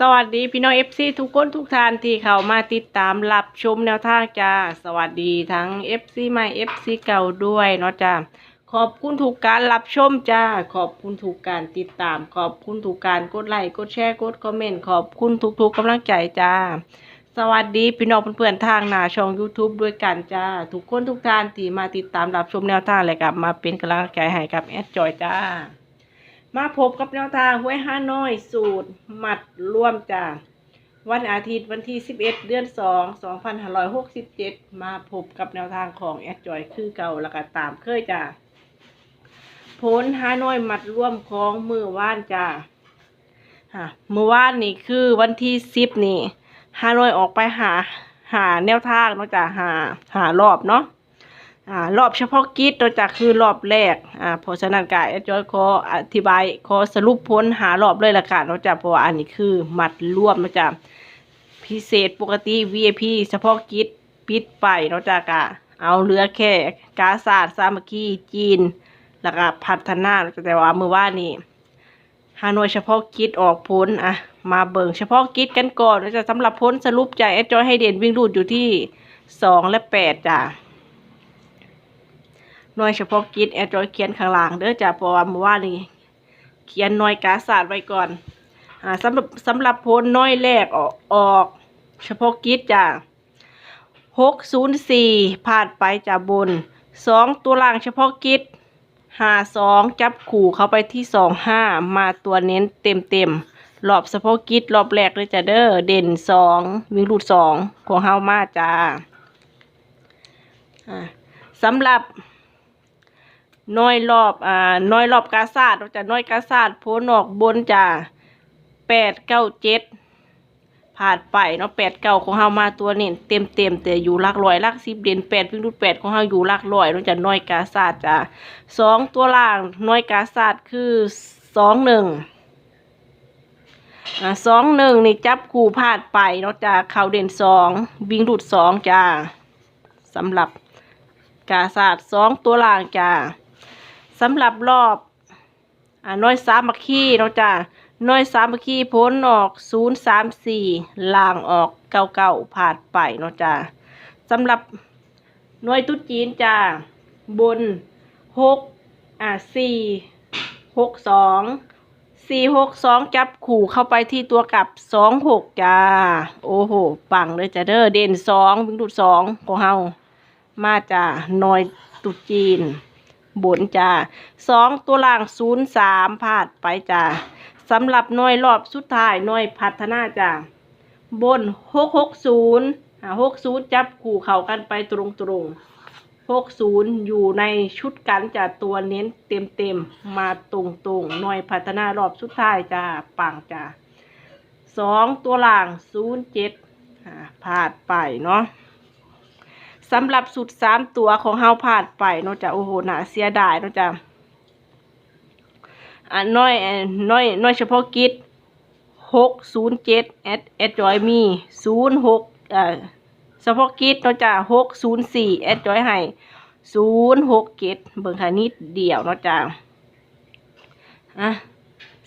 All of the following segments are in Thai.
สวัสดีพี่น้องเอฟซีทุกคนทุกท่านที่เข้ามาติดตามรับชมแนวทางจ้าสวัสดีทั้งเอฟซีใหม่เอฟซีเก่าด้วยเนาะจ้าขอบคุณทุกการรับชมจ้าขอบคุณทุกการติดตาม ขอบคุณทุกการกดไลค์กดแชร์กดคอมเมนต์ขอบคุณทุกๆกำลังใจจ้า สวัสดีพี่น้องเพื่อนๆทางหน้าช่อง YouTube ด้วยกันจ้าทุกคนทุกท่านที่มาติดตามรับชมแนวทางและกับมาเป็นกำลังใจให้กับแอดจอยจ้า มาพบกับแนวทางห้วยห้าน้อยสูตร หมัดร่วมจ้าวันอาทิตย์วันที่ 11 เดือน 2 2567 มาพบกับแนวทางของแอดจอยคือเก่าแล้วก็ตามเคยจ้าผลห้าน้อยหมัดร่วมของมือว่านจ้าฮะมือว่านนี่คือวันที่10นี่ห้าน้อยออกไปหาหาแนวทางเนาะจ้าหาหารอบเนาะ อ่ารอบเฉพาะกิจตัวจากคือรอบแรกอ่าเพราะฉะนั้นกายจอยขออธิบายขอสรุปพ้นหารอบเลยละกันเนาจะเพราะว่าอันนี้คือมัดรวมเนาจ้ะพิเศษปกติ VIP เฉพาะกิจปิดไปเนาจะกะเอาเหลือแค่กาศาสตร์สามัคคีจีน แล้วก็พัฒนาแต่ว่ามือว่านี่ฮานอยเฉพาะกิจออกพ้นอะมาเบิ่งเฉพาะกิจกันก่อนเนาจะสำหรับพ้นสรุปใจแอดจอยให้เด่นวิ่งรูดอยู่ที่สองและแปดจ้ะ หน่วยเฉพาะกิจแอดจอยเขียนข้างหลังเด้อจ้ะเพราะว่าเมื่อวานนี้เขียนหน่วยกาศาสตร์ไว้ก่อนอ่าสำหรับสำหรับโพลน้อยแรกออกออก เฉพาะกิจจ้ะหกศูนย์สี่ผ่านไปจากบนสองตัวล่างเฉพาะกิจห้าสองจับขู่เข้าไปที่สองห้ามาตัวเน้นเต็มเต็มรอบเฉพาะกิจรอบแรกเลยจ้ะเด้อเด่นสองวิ่งรูดสองของเฮามาจ้าอ่าสำหรับ น้อยรอบอ่าน้อยรอบกาซาดเราจะน้อยกาซาดโพนออกบนจะแปดเก้าเจ็ดผ่านไปเนาะแปดเก้าของเฮามาตัวเน้นเต็มเต็มแต่อยู่ลักร้อยลักสิบเด่นแปดพิงรุดแปดของเฮาอยู่ลักร้อยเราจะน้อยกาซาดจ้ะสองตัวล่างน้อยกาซาดคือสองหนึ่งอ่าสองหนึ่งนี่จับคู่พลาดไปเนาะจ้ะเขาเด่นสองวิ่งรุดสองจ้าสำหรับกาซาดสองตัวล่างจ้า สำหรับรอบอน้อยสามัคคีเนาะจ้ะน้อยสามัคคีพ้นออกศูนย์สามสี่ล่างออกเก้าเก้าผ่านไปเนาะจ้ะสำหรับน้อยตุ๊จีนจ้ะบนหกอ่าสี่หกสองสี่หกสองจับขู่เข้าไปที่ตัวกลับสองหกจ้า โอ้โหปังเลยจ้ะเด้อเด่นสองวิ่งดูดสองของเฮามาจ้ะน้อยตุ๊จีน บนจ้าสองตัวล่างศูนย์สามพาดไปจ้าสำหรับหน่วยรอบสุดท้ายหน่วยพัฒนาจ้าบนหกหกศูนย์หกศูนย์จับคู่เข้ากันไปตรงตรงหกศูนย์อยู่ในชุดกันจ้าตัวเน้นเต็มเต็มมาตรงตรงหน่วยพัฒนารอบสุดท้ายจ้าปังจ้าสองตัวล่างศูนย์เจ็ดพาดไปเนาะ สำหรับสุดสามตัวของเฮาผ่านไปเนาะจ้ะโอ้โหหนาเสียดายเนาะจ้ะอะน้อยน้อยน้อยเฉพาะกิจหกศูนย์เจ็ดแอดแอดจอยมีศูนย์หกเอ่อเฉพาะกิจเนาะจ้ะหกศูนย์สี่แอดจอยให้ศูนย์หกเจ็ดเบิ่งค่ะนิดเดียวเนาะจ้ะอะ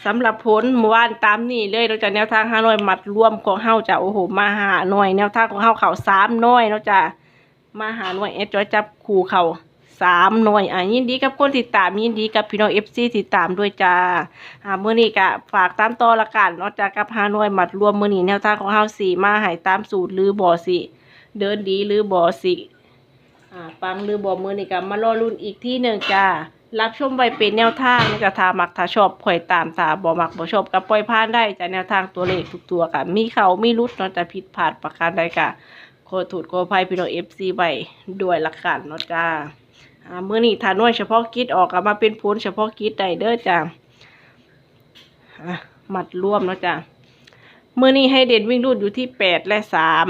สำหรับผลเมื่อวานตามนี่เลยเราจะแนวทางห้าน้อยมัดรวมของเฮาจะโอ้โหมาหาหน่อยแนวทางของเฮาเขาสามน้อยเนาจะ มาหาหน่วยเอสจอยจับคู่เขาสามหน่วยอะยินดีกับคนติดตามยินดีกับพี่น้องเอฟซีติดตามด้วยจ้าอ่ามื่อนี้ก็ฝากตามต่อละกันเนาะจากกับหาหน่วยมัดรวมมื่อนี้แนวทางของเฮาสี่มาให้ตามสูตรหรือบ่อสิเดินดีหรือบ่อสิอ่าปังหรือบ่มื่อนี้ก็มารอรุ่นอีกที่หนึ่งจ้ารับชมไว้เป็นแนวทางนะจะทามักถ้าชอบข่อยตามถ้าบ่มักบ่ชอบก็ปล่อยผ่านได้จ้ะแนวทางตัวเลขทุกตัวค่ะมีเขามีรุดเนาะจะผิดพลาดประการใดก็ ขอถูดขอภัยพี่น้องเอฟซีไว้ด้วยละกันเนาะจ้าอ่ามื่อนี้ทานน้อยเฉพาะกิจออกมาเป็นผลเฉพาะกิจได้เด้อจ้าอะมัดร่วมเนาะจ้าเมื่อนี้ให้เด่นวิ่งรูดอยู่ที่แปดและสาม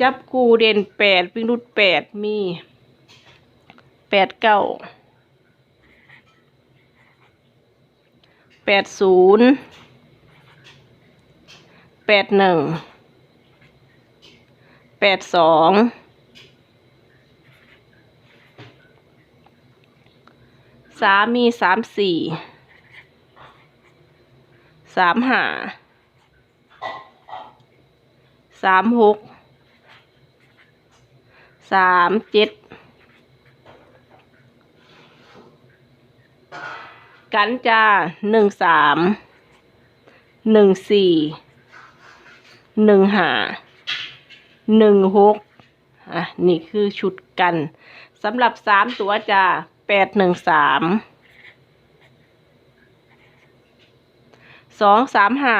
จับคูเด่นแปดวิ่งรูดแปดมีแปดเก้าแปดศูนย์ แปดหนึ่งแปดสองสามมีสามสี่สามห้าสามหกสามเจ็ดกันจ้าหนึ่งสามหนึ่งสี่ หนึ่งห้าหนึ่งหกอะนี่คือชุดกันสำหรับสามตัวจ้าแปดหนึ่งสามสองสามห้า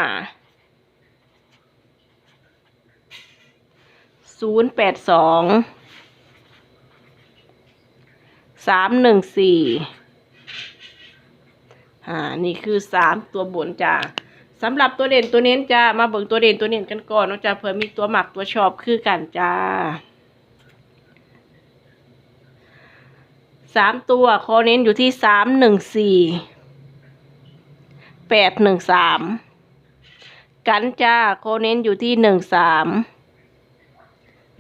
ศูนย์แปดสองสามหนึ่งสี่อ่า นี่คือสามตัวบนจ้า สำหรับตัวเด่นตัวเน้นจ้ามาเบิ่งตัวเด่นตัวเน้นกันก่อนเนาะจ้าเผื่อมีตัวหมักตัวชอบคือกันจ้าสามตัวคอเน้นอยู่ที่สามหนึ่งสี่แปดหนึ่งสามกันจ้าคอเน้นอยู่ที่หนึ่งสาม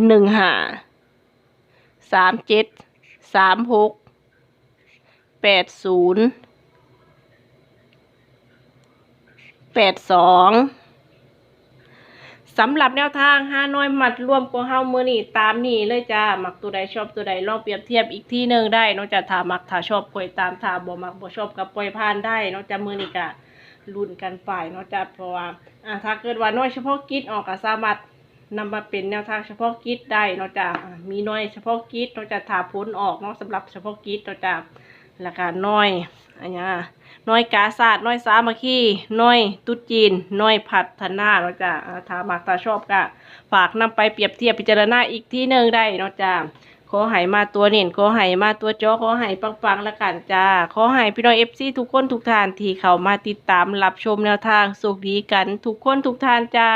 หนึ่งห้าสามเจ็ดสามหกแปดศูนย์ แปดสองสำหรับแนวทางห้าน้อยมัดรวมกับเฮามือนี่ตามนี่เลยจ้าหมักตัวใดชอบตัวใดลองเปรียบเทียบอีกที่หนึ่งได้นอกจากถามักถ้าชอบปล่อยตามถาบ่มักบ่ชอบกับปล่อยผ่านได้นอกจากมือนี่กะรุ่นกันไปนอกจากเพราะว่าอ่าถ้าเกิดว่าน้อยเฉพาะกิจออกก็สามารถนำมาเป็นแนวทางเฉพาะกิจได้นอกจากมีน้อยเฉพาะกิจนอกจากถ้าพ้นออกนาะสำหรับเฉพาะกิจนอกจาก แล้วก็น้อยอันนี้น้อยกาศาสตร์น้อยสามัคคีน้อยตุจีนน้อยพัฒนาเนาะจ้ะอ่าถ้ามักถ้าชอบก็ฝากนำไปเปรียบเทียบพิจารณาอีกที่หนึ่งได้เนาะจ้ะ ขอให้มาตัวเน่นขอให้มาตัวจอขอให้ปังๆละกันจ้า ขอให้พี่น้องเอฟซีทุกคนทุกท่านที่เข้ามาติดตามรับชมแนวทางสุขดีกันทุกคนทุกท่านจ้า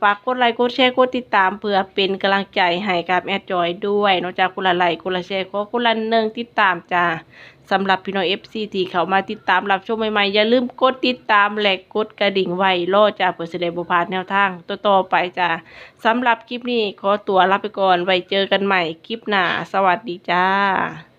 ฝากกดไลค์กดแชร์กดติดตามเพื่อเป็นกำลังใจให้กับแอดจอยด้วยนอกจากคนละไลค์คนละแชร์ขอคนละหนึ่งติดตามจ้าสำหรับพี่น้อง FC ที่เขามาติดตามรับชมใหม่ๆ อย่าลืมกดติดตามและกดกระดิ่งไว้รอจ้าเพื่อแสดงบุพาดแนวทางต่อไปจ้าสำหรับคลิปนี้ขอตัวลาไปก่อนไว้เจอกันใหม่คลิปหน้า สวัสดีจ้า